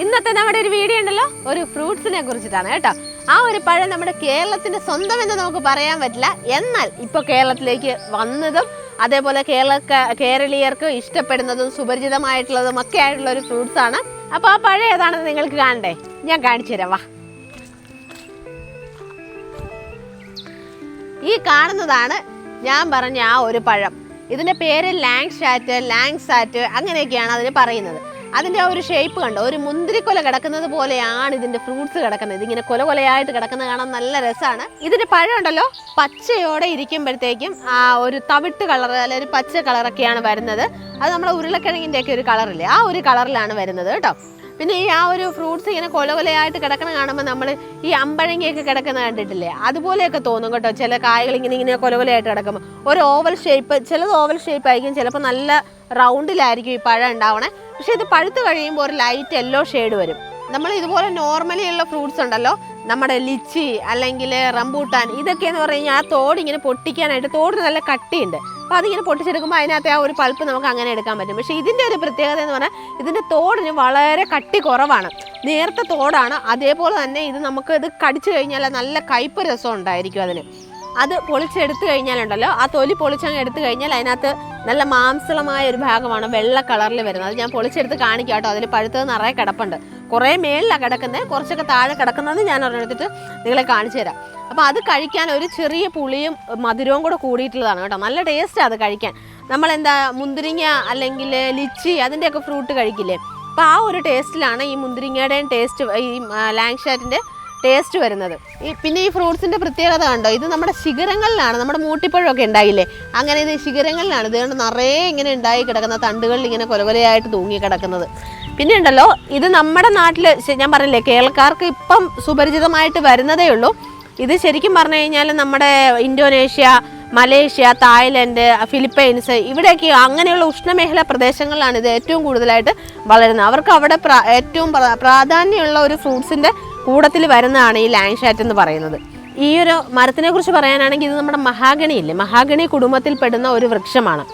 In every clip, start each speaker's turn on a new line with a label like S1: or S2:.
S1: ഇന്നത്തെ നമ്മുടെ ഒരു വീഡിയോ ഉണ്ടല്ലോ? ഒരു ഫ്രൂട്ട്സിനെ കുറിച്ചിട്ടാണ് കേട്ടോ. ആ ഒരു പഴം നമ്മുടെ കേരളത്തിന്റെ സ്വന്തം എന്ന് നമുക്ക് പറയാൻ പറ്റില്ല. എന്നാൽ ഇപ്പൊ കേരളത്തിലേക്ക് വന്നതും അതേപോലെ കേരള കേരളീയർക്ക് ഇഷ്ടപ്പെടുന്നതും സുപരിചിതമായിട്ടുള്ളതും ഒക്കെ ആയിട്ടുള്ള ഒരു ഫ്രൂട്ട്സ് ആണ്. അപ്പൊ ആ പഴം ഏതാണെന്ന് നിങ്ങൾക്ക് കാണണ്ടേ? ഞാൻ കാണിച്ചു തരാം വാ. ഈ കാണുന്നതാണ് ഞാൻ പറഞ്ഞ ആ ഒരു പഴം. ഇതിന്റെ പേര് ലാങ് ഷാറ്റ് ലാങ് സാറ്റ് അങ്ങനെയൊക്കെയാണ് അതിന് പറയുന്നത്. അതിന്റെ ആ ഒരു ഷേപ്പ് കണ്ടോ? ഒരു മുന്തിരിക്കൊല കിടക്കുന്നത് പോലെയാണ് ഇതിന്റെ ഫ്രൂട്ട്സ് കിടക്കുന്നത്. ഇതിങ്ങനെ കൊല കൊലയായിട്ട് കിടക്കുന്നത് കാണാൻ നല്ല രസമാണ്. ഇതിന്റെ പഴം ഉണ്ടല്ലോ? പച്ചയോടെ ഇരിക്കുമ്പോഴത്തേക്കും ആ ഒരു തവിട്ട് കളർ അല്ലെ ഒരു പച്ച കളറൊക്കെയാണ് വരുന്നത്. അത് നമ്മുടെ ഉരുളക്കിഴങ്ങിന്റെയൊക്കെ ഒരു കളറില്ലേ ആ ഒരു കളറിലാണ് വരുന്നത് കേട്ടോ. പിന്നെ ഈ ആ ഒരു ഫ്രൂട്ട്സ് ഇങ്ങനെ കൊലകൊലയായിട്ട് കിടക്കണ കാണുമ്പോൾ നമ്മൾ ഈ അമ്പഴങ്ങിയൊക്കെ കിടക്കുന്ന കണ്ടിട്ടില്ലേ? അതുപോലെയൊക്കെ തോന്നും കേട്ടോ. ചില കായകൾ ഇങ്ങനെ ഇങ്ങനെ കൊല കൊലയായിട്ട് കിടക്കുമ്പോൾ ഒരു ഓവൽ ഷേപ്പ് ചിലത് ഓവൽ ഷേപ്പ് ആയിരിക്കും ചിലപ്പോൾ നല്ല റൗണ്ടിലായിരിക്കും ഈ പഴം ഉണ്ടാവണേ. പക്ഷേ ഇത് പഴുത്ത് കഴിയുമ്പോൾ ഒരു ലൈറ്റ് യെല്ലോ ഷെയ്ഡ് വരും. നമ്മൾ ഇതുപോലെ നോർമലി ഉള്ള ഫ്രൂട്ട്സ് ഉണ്ടല്ലോ. നമ്മുടെ ലിച്ചി അല്ലെങ്കിൽ റംബൂട്ടാൻ ഇതൊക്കെയെന്ന് പറഞ്ഞു കഴിഞ്ഞാൽ ആ തോട് ഇങ്ങനെ പൊട്ടിക്കാനായിട്ട് തോട് നല്ല കട്ടിയുണ്ട്. അപ്പോൾ അതിങ്ങനെ പൊട്ടിച്ചെടുക്കുമ്പോൾ അതിനകത്തെ ആ ഒരു പൾപ്പ് നമുക്ക് അങ്ങനെ എടുക്കാൻ പറ്റും. പക്ഷേ ഇതിന്റെ ഒരു പ്രത്യേകത എന്ന് പറഞ്ഞാൽ ഇതിന്റെ തോടിന് വളരെ കട്ടി കുറവാണ്. നേർത്ത തോടാണ്. അതേപോലെ തന്നെ ഇത് നമുക്ക് ഇത് കടിച്ചു കഴിഞ്ഞാൽ നല്ല കയ്പ്പ് രസം ഉണ്ടായിരിക്കും അതിന്. അത് പൊളിച്ചെടുത്ത് കഴിഞ്ഞാലുണ്ടല്ലോ ആ തൊലി പൊളിച്ചങ്ങ് എടുത്തു കഴിഞ്ഞാൽ അതിനകത്ത് നല്ല മാംസളമായ ഒരു ഭാഗമാണ് വെള്ള കളറിൽ വരുന്നത്. അത് ഞാൻ പൊളിച്ചെടുത്ത് കാണിക്കാം കേട്ടോ. അതിൽ പഴുത്തത് നിറയെ കിടപ്പുണ്ട്. കുറേ മേളിലാണ് കിടക്കുന്നത് കുറച്ചൊക്കെ താഴെ കിടക്കുന്നത് ഞാൻ ഒരെടുത്തിട്ട് നിങ്ങളെ കാണിച്ചു തരാം. അപ്പോൾ അത് കഴിക്കാൻ ഒരു ചെറിയ പുളിയും മധുരവും കൂടെ കൂടിയിട്ടുള്ളതാണ് കേട്ടോ. നല്ല ടേസ്റ്റാണ് അത് കഴിക്കാൻ. നമ്മളെന്താ മുന്തിരിങ്ങ അല്ലെങ്കിൽ ലിച്ചി അതിന്റെയൊക്കെ ഫ്രൂട്ട് കഴിക്കില്ലേ? അപ്പോൾ ആ ഒരു ടേസ്റ്റിലാണ് ഈ മുന്തിരിങ്ങയുടെയും ടേസ്റ്റ് ഈ ലാങ് ഷാറ്റിന്റെ ടേസ്റ്റ് വരുന്നത്. ഈ പിന്നെ ഈ ഫ്രൂട്ട്സിന്റെ പ്രത്യേകത കണ്ടോ? ഇത് നമ്മുടെ ശിഖരങ്ങളിലാണ്. നമ്മുടെ മൂട്ടിപ്പഴമൊക്കെ ഉണ്ടായില്ലേ? അങ്ങനെ ഇത് ശിഖരങ്ങളിലാണ്. ഇതുകൊണ്ട് നിറയെ ഇങ്ങനെ ഉണ്ടായി കിടക്കുന്ന തണ്ടുകളിൽ ഇങ്ങനെ കൊലകൊലയായിട്ട് തൂങ്ങി കിടക്കുന്നത്. പിന്നെ ഉണ്ടല്ലോ ഇത് നമ്മുടെ നാട്ടിൽ ഞാൻ പറഞ്ഞില്ലേ കേരളക്കാർക്ക് ഇപ്പം സുപരിചിതമായിട്ട് വരുന്നതേ ഉള്ളൂ. ഇത് ശരിക്കും പറഞ്ഞു കഴിഞ്ഞാൽ നമ്മുടെ ഇന്തോനേഷ്യ മലേഷ്യ തായ്ലൻഡ് ഫിലിപ്പൈൻസ് ഇവിടെയൊക്കെ അങ്ങനെയുള്ള ഉഷ്ണമേഖല പ്രദേശങ്ങളിലാണ് ഇത് ഏറ്റവും കൂടുതലായിട്ട് വളരുന്നത്. അവർക്ക് അവിടെ ഏറ്റവും പ്രാധാന്യമുള്ള ഒരു ഫ്രൂട്ട്സിന്റെ കൂടത്തിൽ വരുന്നതാണ് ഈ ലാങ്ഷാറ്റ് എന്ന് പറയുന്നത്. ഈ ഒരു മരത്തിനെ കുറിച്ച് പറയാനാണെങ്കിൽ ഇത് നമ്മുടെ മഹാഗണി ഇല്ലേ? മഹാഗണി കുടുംബത്തിൽപ്പെടുന്ന ഒരു വൃക്ഷമാണ്.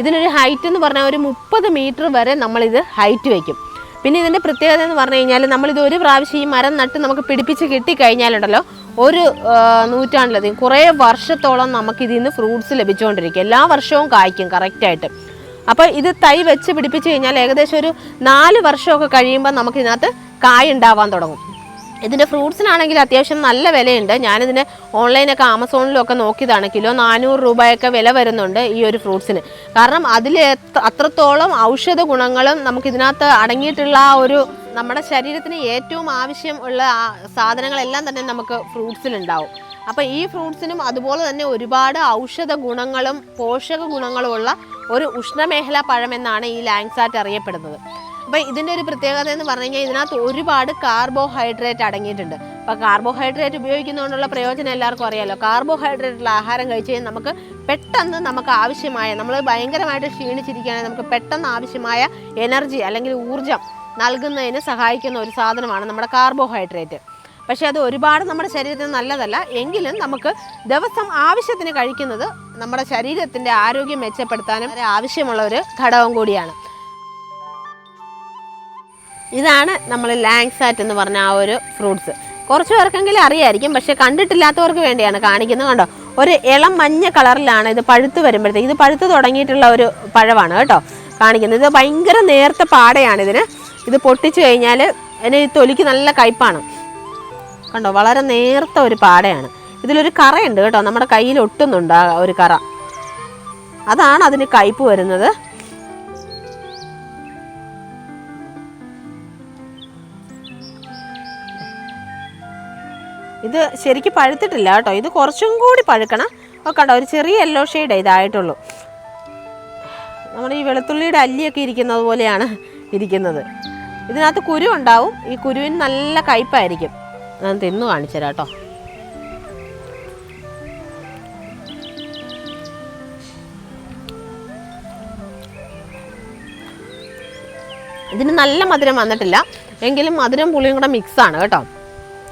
S1: ഇതിനൊരു ഹൈറ്റ് എന്ന് പറഞ്ഞാൽ ഒരു മുപ്പത് മീറ്റർ വരെ നമ്മളിത് ഹൈറ്റ് വയ്ക്കും. പിന്നെ ഇതിന്റെ പ്രത്യേകത എന്ന് പറഞ്ഞു കഴിഞ്ഞാൽ നമ്മളിത് ഒരു പ്രാവശ്യം ഈ മരം നട്ട് നമുക്ക് പിടിപ്പിച്ച് കിട്ടിക്കഴിഞ്ഞാലുണ്ടല്ലോ ഒരു നൂറ്റാണ്ടിലധികം കുറേ വർഷത്തോളം നമുക്ക് ഇതിൽ നിന്ന് ഫ്രൂട്ട്സ് ലഭിച്ചുകൊണ്ടിരിക്കും. എല്ലാ വർഷവും കായ്ക്കും കറക്റ്റായിട്ട് അപ്പോൾ ഇത് തൈ വെച്ച് പിടിപ്പിച്ച് കഴിഞ്ഞാൽ ഏകദേശം ഒരു നാല് വർഷമൊക്കെ കഴിയുമ്പോൾ നമുക്കിതിനകത്ത് കായ ഉണ്ടാവാൻ തുടങ്ങും. ഇതിന്റെ ഫ്രൂട്ട്സിനാണെങ്കിൽ അത്യാവശ്യം നല്ല വിലയുണ്ട്. ഞാനിതിന് ഓൺലൈനൊക്കെ ആമസോണിലൊക്കെ നോക്കിയതാണ്. കിലോ നാനൂറ് രൂപയൊക്കെ വില വരുന്നുണ്ട് ഈ ഒരു ഫ്രൂട്ട്സിന്. കാരണം അതിൽ അത്രത്തോളം ഔഷധ ഗുണങ്ങളും നമുക്ക് ഇതിനകത്ത് അടങ്ങിയിട്ടുള്ള ആ ഒരു നമ്മുടെ ശരീരത്തിന് ഏറ്റവും ആവശ്യം ഉള്ള സാധനങ്ങളെല്ലാം തന്നെ നമുക്ക് ഫ്രൂട്ട്സിലുണ്ടാവും. അപ്പോൾ ഈ ഫ്രൂട്ട്സിനും അതുപോലെ തന്നെ ഒരുപാട് ഔഷധ ഗുണങ്ങളും പോഷക ഗുണങ്ങളും ഉള്ള ഒരു ഉഷ്ണമേഖലാ പഴമെന്നാണ് ഈ ലാങ്സാറ്റ് അറിയപ്പെടുന്നത്. അപ്പോൾ ഇതിന്റെ ഒരു പ്രത്യേകത എന്ന് പറഞ്ഞു കഴിഞ്ഞാൽ ഇതിനകത്ത് ഒരുപാട് കാർബോഹൈഡ്രേറ്റ് അടങ്ങിയിട്ടുണ്ട്. അപ്പോൾ കാർബോഹൈഡ്രേറ്റ് ഉപയോഗിക്കുന്നതുകൊണ്ടുള്ള പ്രയോജനം എല്ലാവർക്കും അറിയാമല്ലോ കാർബോഹൈഡ്രേറ്റുള്ള ആഹാരം കഴിച്ച് കഴിഞ്ഞാൽ നമുക്ക് പെട്ടെന്ന് നമുക്ക് ആവശ്യമായ നമ്മൾ ഭയങ്കരമായിട്ട് ക്ഷീണിച്ചിരിക്കുകയാണെങ്കിൽ നമുക്ക് പെട്ടെന്ന് ആവശ്യമായ എനർജി അല്ലെങ്കിൽ ഊർജം നൽകുന്നതിന് സഹായിക്കുന്ന ഒരു സാധനമാണ് നമ്മുടെ കാർബോഹൈഡ്രേറ്റ് പക്ഷേ അത് ഒരുപാട് നമ്മുടെ ശരീരത്തിന് നല്ലതല്ല. എങ്കിലും നമുക്ക് ദിവസം ആവശ്യത്തിന് കഴിക്കുന്നത് നമ്മുടെ ശരീരത്തിന്റെ ആരോഗ്യം മെച്ചപ്പെടുത്താനും ആവശ്യമുള്ള ഒരു ഘടകം കൂടിയാണ്. ഇതാണ് നമ്മൾ ലാങ്സാറ്റ് എന്ന് പറഞ്ഞ ആ ഒരു ഫ്രൂട്ട്സ് കുറച്ച് പേർക്കെങ്കിലും അറിയായിരിക്കും പക്ഷെ കണ്ടിട്ടില്ലാത്തവർക്ക് വേണ്ടിയാണ് കാണിക്കുന്നത്. കണ്ടോ? ഒരു ഇളം മഞ്ഞ കളറിലാണ് ഇത് പഴുത്ത് വരുമ്പോഴത്തേക്ക് ഇത് പഴുത്ത് തുടങ്ങിയിട്ടുള്ള ഒരു പഴമാണ് കേട്ടോ കാണിക്കുന്നത്. ഇത് ഭയങ്കര നേർത്ത പാടയാണ് ഇതിന് ഇത് പൊട്ടിച്ചു കഴിഞ്ഞാൽ അതിന് തൊലിക്ക് നല്ല കയ്പാണ്. കണ്ടോ? വളരെ നേർത്ത ഒരു പാടയാണ്. ഇതിലൊരു കറയുണ്ട് കേട്ടോ. നമ്മുടെ കയ്യിൽ ഒട്ടുന്നുണ്ട് ആ ഒരു കറ. അതാണ് അതിന് കയ്പ് വരുന്നത്. ഇത് ശരിക്കും പഴുത്തിട്ടില്ല കേട്ടോ. ഇത് കുറച്ചും കൂടി പഴുക്കണം. ഒക്കെ കണ്ടോ ഒരു ചെറിയ യെല്ലോ ഷെയ്ഡ് ഇതായിട്ടുള്ളൂ. നമ്മൾ ഈ വെളുത്തുള്ളിയുടെ അല്ലിയൊക്കെ ഇരിക്കുന്നത് പോലെയാണ് ഇരിക്കുന്നത്. ഇതിനകത്ത് കുരു ഉണ്ടാവും. ഈ കുരുവിന് നല്ല കയ്പായിരിക്കും. ഞാൻ തിന്നു കാണിച്ചു തരാം കേട്ടോ. ഇതിന് നല്ല മധുരം വന്നിട്ടില്ല. എങ്കിലും മധുരം പുളിയും കൂടെ മിക്സാണ് കേട്ടോ.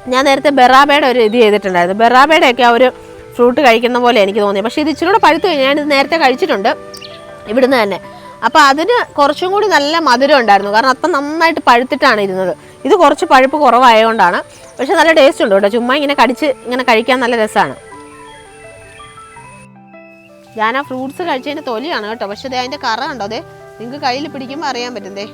S1: ഞാൻ നേരത്തെ ബെറാബയുടെ ഒരു ഇത് ചെയ്തിട്ടുണ്ടായിരുന്നു. ബെറാബയുടെ ഒക്കെ ആ ഒരു ഫ്രൂട്ട് കഴിക്കുന്ന പോലെ എനിക്ക് തോന്നി. പക്ഷേ ഇത് ഇച്ചിരി കൂടെ പഴുത്ത് കഴിഞ്ഞാൽ ഞാനിത് നേരത്തെ കഴിച്ചിട്ടുണ്ട്. ഇവിടുന്ന് തന്നെ. അപ്പോൾ അതിന് കുറച്ചും കൂടി നല്ല മധുരം ഉണ്ടായിരുന്നു. കാരണം അപ്പം നന്നായിട്ട് പഴുത്തിട്ടാണ് ഇരുന്നത്. ഇത് കുറച്ച് പഴുപ്പ് കുറവായതുകൊണ്ടാണ്. പക്ഷെ നല്ല ടേസ്റ്റ് ഉണ്ട് കേട്ടോ. ചുമ്മാ ഇങ്ങനെ കടിച്ച് ഇങ്ങനെ കഴിക്കാൻ നല്ല രസമാണ്. ഞാൻ ആ ഫ്രൂട്ട്സ് കഴിച്ചതിന്റെ തൊലിയാണ് കേട്ടോ. പക്ഷെ ദേ അതിന്റെ കറ കണ്ടോ അതെ നിങ്ങൾക്ക് കയ്യിൽ പിടിക്കുമ്പോൾ അറിയാൻ പറ്റും ദേ.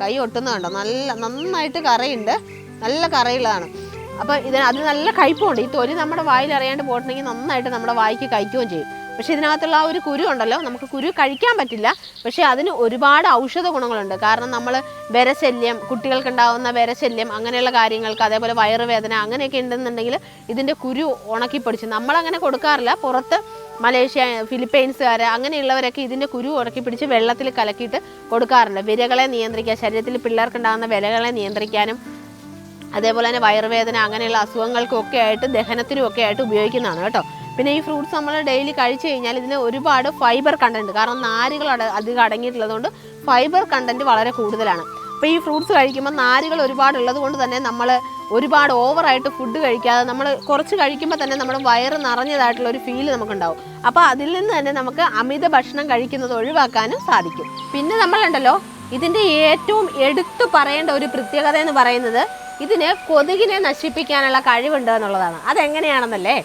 S1: കൈ ഒട്ടുന്ന കണ്ടോ? നല്ല നന്നായിട്ട് കറയുണ്ട്. നല്ല കറയുള്ളതാണ്. അപ്പോൾ ഇതിന് അത് നല്ല കയ്പുണ്ട്. ഈ തൊലി നമ്മുടെ വായിൽ അറിയാണ്ട് പോയിട്ടുണ്ടെങ്കിൽ നന്നായിട്ട് നമ്മുടെ വായിക്ക് കഴിക്കുകയും ചെയ്യും. പക്ഷേ ഇതിനകത്തുള്ള ആ ഒരു കുരു ഉണ്ടല്ലോ നമുക്ക് കുരു കഴിക്കാൻ പറ്റില്ല. പക്ഷേ അതിന് ഒരുപാട് ഔഷധ ഗുണങ്ങളുണ്ട്. കാരണം നമ്മൾ വിരശല്യം കുട്ടികൾക്കുണ്ടാവുന്ന വിരശല്യം അങ്ങനെയുള്ള കാര്യങ്ങൾക്ക് അതേപോലെ വയറുവേദന അങ്ങനെയൊക്കെ ഉണ്ടെന്നുണ്ടെങ്കിൽ ഇതിന്റെ കുരു ഉണക്കിപ്പൊടിച്ച് നമ്മളങ്ങനെ കൊടുക്കാറില്ല. പുറത്ത് മലേഷ്യ ഫിലിപ്പൈൻസുകാർ അങ്ങനെയുള്ളവരൊക്കെ ഇതിന്റെ കുരു ഉറക്കി പിടിച്ച് വെള്ളത്തിൽ കലക്കിയിട്ട് കൊടുക്കാറുണ്ട്. വിരകളെ നിയന്ത്രിക്കാൻ ശരീരത്തിൽ പിള്ളേർക്കുണ്ടാകുന്ന വിരകളെ നിയന്ത്രിക്കാനും അതേപോലെ തന്നെ വയറുവേദന അങ്ങനെയുള്ള അസുഖങ്ങൾക്കും ഒക്കെ ആയിട്ട് ദഹനത്തിനും ഒക്കെ ആയിട്ട് ഉപയോഗിക്കുന്നതാണ് കേട്ടോ. പിന്നെ ഈ ഫ്രൂട്ട്സ് നമ്മൾ ഡെയിലി കഴിച്ചു കഴിഞ്ഞാൽ ഇതിന് ഒരുപാട് ഫൈബർ കണ്ടന്റ് കാരണം നാരുകൾ അധികം അടങ്ങിയിട്ടുള്ളതുകൊണ്ട് ഫൈബർ കണ്ടന്റ് വളരെ കൂടുതലാണ്. അപ്പോൾ ഈ ഫ്രൂട്ട്സ് കഴിക്കുമ്പോൾ നാരുകൾ ഒരുപാട് ഉള്ളത് കൊണ്ട് തന്നെ നമ്മൾ ഒരുപാട് ഓവറായിട്ട് ഫുഡ് കഴിക്കാതെ നമ്മൾ കുറച്ച് കഴിക്കുമ്പോൾ തന്നെ നമ്മുടെ വയറ് നിറഞ്ഞതായിട്ടുള്ള ഒരു ഫീൽ നമുക്കുണ്ടാവും. അപ്പോൾ അതിൽ നിന്ന് തന്നെ നമുക്ക് അമിത ഭക്ഷണം കഴിക്കുന്നത് ഒഴിവാക്കാനും സാധിക്കും. പിന്നെ നമ്മളുണ്ടല്ലോ ഇതിന്റെ ഏറ്റവും എടുത്തു പറയേണ്ട ഒരു പ്രത്യേകത എന്ന് പറയുന്നത് ഇതിന് കൊതുകിനെ നശിപ്പിക്കാനുള്ള കഴിവുണ്ട് എന്നുള്ളതാണ്. അതെങ്ങനെയാണെന്നല്ലേ?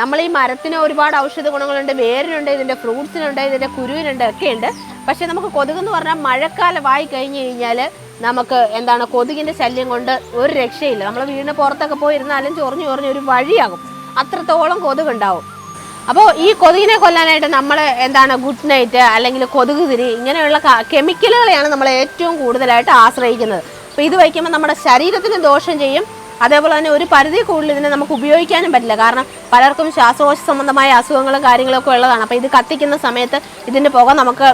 S1: നമ്മൾ ഈ മരത്തിന് ഒരുപാട് ഔഷധ ഗുണങ്ങളുണ്ട് വേരിനുണ്ട് ഇതിന്റെ ഫ്രൂട്ട്സിനുണ്ട് ഇതിന്റെ കുരുവിനുണ്ട് ഒക്കെയുണ്ട്. പക്ഷേ നമുക്ക് കൊതുക് എന്ന് പറഞ്ഞാൽ മഴക്കാലമായി കഴിഞ്ഞ് കഴിഞ്ഞാൽ നമുക്ക് എന്താണ് കൊതുകിന്റെ ശല്യം കൊണ്ട് ഒരു രക്ഷയില്ല. നമ്മൾ വീടിന് പുറത്തൊക്കെ പോയിരുന്നാലും ചൊറിഞ്ഞു ചൊറിഞ്ഞ് ഒരു വഴിയാകും. അത്രത്തോളം കൊതുകുണ്ടാവും. അപ്പോൾ ഈ കൊതുകിനെ കൊല്ലാനായിട്ട് നമ്മൾ എന്താണ് ഗുഡ് നൈറ്റ് അല്ലെങ്കിൽ കൊതുക് തിരി ഇങ്ങനെയുള്ള കെമിക്കലുകളെയാണ് നമ്മൾ ഏറ്റവും കൂടുതലായിട്ട് ആശ്രയിക്കുന്നത്. അപ്പോൾ ഇത് വയ്ക്കുമ്പോൾ നമ്മുടെ ശരീരത്തിന് ദോഷം ചെയ്യും. അതേപോലെ തന്നെ ഒരു പരിധി കൂടുതൽ ഇതിനെ നമുക്ക് ഉപയോഗിക്കാനും പറ്റില്ല. കാരണം പലർക്കും ശ്വാസകോശ സംബന്ധമായ അസുഖങ്ങളും കാര്യങ്ങളൊക്കെ ഉള്ളതാണ്. അപ്പോൾ ഇത് കത്തിക്കുന്ന സമയത്ത് ഇതിന്റെ പുക നമുക്ക്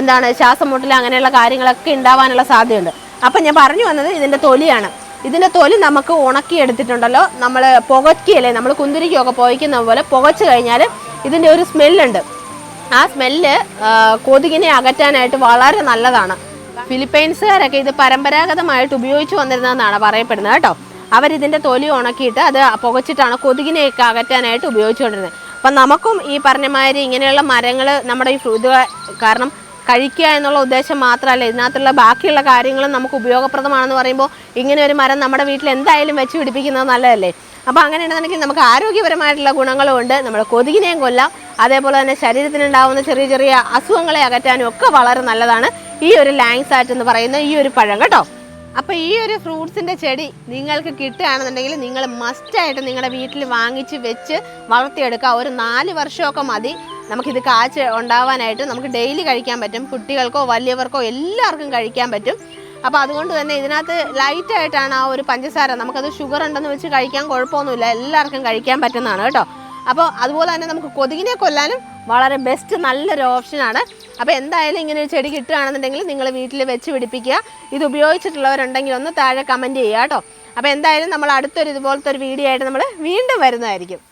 S1: എന്താണ് ശ്വാസം മുട്ടൽ അങ്ങനെയുള്ള കാര്യങ്ങളൊക്കെ ഉണ്ടാവാനുള്ള സാധ്യതയുണ്ട്. അപ്പം ഞാൻ പറഞ്ഞു വന്നത് ഇതിന്റെ തൊലിയാണ്. ഇതിന്റെ തൊലി നമുക്ക് ഉണക്കി എടുത്തിട്ടുണ്ടല്ലോ. നമ്മൾ പുകയ്ക്കല്ലേ നമ്മൾ കുന്തിരിക്കൊക്കെ പുകയ്ക്കുന്ന പോലെ പുകച്ച് കഴിഞ്ഞാൽ ഇതിന്റെ ഒരു സ്മെല്ലുണ്ട്. ആ സ്മെല്ല് കൊതുകിനെ അകറ്റാനായിട്ട് വളരെ നല്ലതാണ്. ഫിലിപ്പൈൻസുകാരൊക്കെ ഇത് പരമ്പരാഗതമായിട്ട് ഉപയോഗിച്ചു വന്നിരുന്നതെന്നാണ് പറയപ്പെടുന്നത് കേട്ടോ. അവരിതിന്റെ തൊലി ഉണക്കിയിട്ട് അത് പുകച്ചിട്ടാണ് കൊതുകിനെയൊക്കെ അകറ്റാനായിട്ട് ഉപയോഗിച്ചുകൊണ്ടിരുന്നത്. അപ്പം നമുക്കും ഈ പറഞ്ഞ മാതിരി ഇങ്ങനെയുള്ള മരങ്ങൾ നമ്മുടെ ഈ ഇത് കാരണം കഴിക്കുക എന്നുള്ള ഉദ്ദേശം മാത്രമല്ല ഇതിനകത്തുള്ള ബാക്കിയുള്ള കാര്യങ്ങളും നമുക്ക് ഉപയോഗപ്രദമാണെന്ന് പറയുമ്പോൾ ഇങ്ങനെ ഒരു മരം നമ്മുടെ വീട്ടിൽ എന്തായാലും വെച്ച് പിടിപ്പിക്കുന്നത് നല്ലതല്ലേ? അപ്പോൾ അങ്ങനെയാണെന്നുണ്ടെങ്കിൽ നമുക്ക് ആരോഗ്യപരമായിട്ടുള്ള ഗുണങ്ങളും ഉണ്ട്. നമ്മൾ കൊതുകിനെയും കൊല്ലാം. അതേപോലെ തന്നെ ശരീരത്തിനുണ്ടാവുന്ന ചെറിയ ചെറിയ അസുഖങ്ങളെ അകറ്റാനും ഒക്കെ വളരെ നല്ലതാണ്. ഈ ഒരു ലാങ്സാറ്റ് എന്ന് പറയുന്ന ഈ ഒരു പഴം കേട്ടോ. അപ്പോൾ ഈ ഒരു ഫ്രൂട്ട്സിന്റെ ചെടി നിങ്ങൾക്ക് കിട്ടുകയാണെന്നുണ്ടെങ്കിൽ നിങ്ങൾ മസ്റ്റായിട്ട് നിങ്ങളുടെ വീട്ടിൽ വാങ്ങിച്ച് വെച്ച് വളർത്തിയെടുക്കുക. ഒരു നാല് വർഷമൊക്കെ മതി. നമുക്കിത് കാച്ച് ഉണ്ടാവാനായിട്ട് നമുക്ക് ഡെയിലി കഴിക്കാൻ പറ്റും. കുട്ടികൾക്കോ വലിയവർക്കോ എല്ലാവർക്കും കഴിക്കാൻ പറ്റും. അപ്പോൾ അതുകൊണ്ട് തന്നെ ഇതിനകത്ത് ലൈറ്റായിട്ടാണ് ആ ഒരു പഞ്ചസാര. നമുക്കത് ഷുഗർ ഉണ്ടെന്ന് വെച്ച് കഴിക്കാൻ കുഴപ്പമൊന്നുമില്ല. എല്ലാവർക്കും കഴിക്കാൻ പറ്റുന്നതാണ് കേട്ടോ. അപ്പോൾ അതുപോലെ തന്നെ നമുക്ക് കൊതുകിനെ കൊല്ലാനും വളരെ ബെസ്റ്റ് നല്ലൊരു ഓപ്ഷനാണ് അപ്പോൾ എന്തായാലും ഇങ്ങനെ ഒരു ചെടി കിട്ടുകയാണെന്നുണ്ടെങ്കിൽ നിങ്ങൾ വീട്ടിൽ വെച്ച് പിടിപ്പിക്കുക. ഇത് ഉപയോഗിച്ചിട്ടുള്ളവരുണ്ടെങ്കിൽ ഒന്ന് താഴെ കമന്റ് ചെയ്യുക കേട്ടോ. അപ്പോൾ എന്തായാലും നമ്മൾ അടുത്തൊരു ഇതുപോലത്തെ ഒരു വീഡിയോ ആയിട്ട് നമ്മൾ വീണ്ടും വരുന്നതായിരിക്കും.